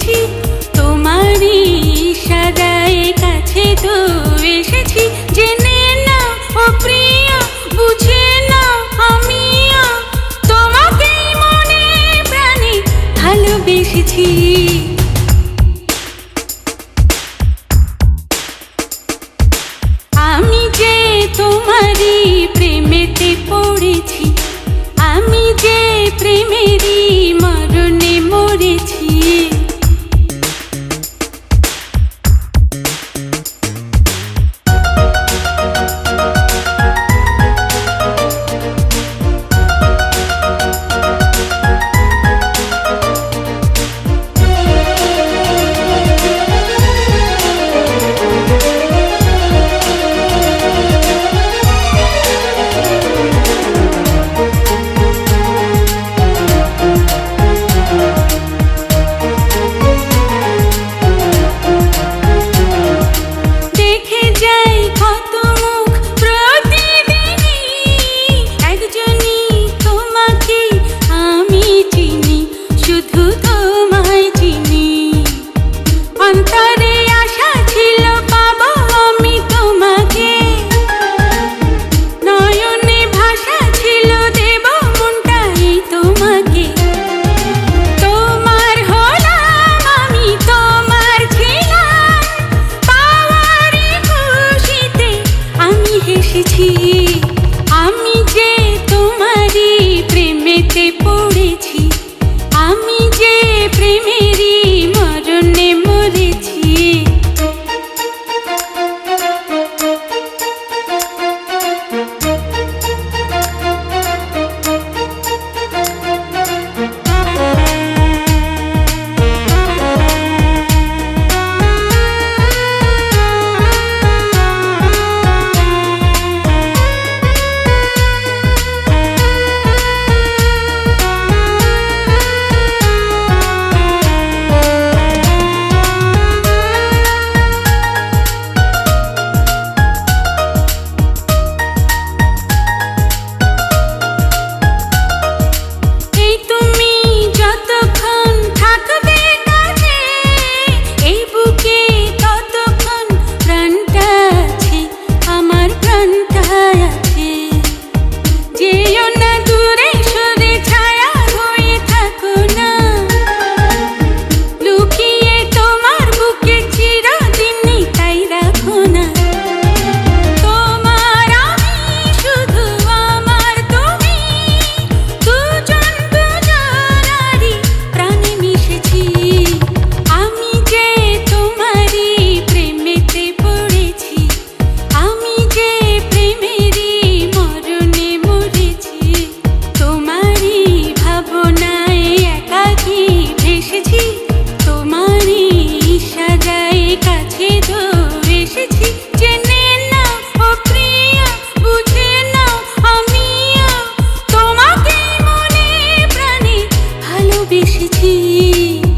এসেছি, তোমারই সদায় কাছে তো এসেছি। জেনে না ও প্রিয়া, বুঝে না আমিও। তোমাকেই মনে প্রাণে ভালোবেসেছি। 立体必须记忆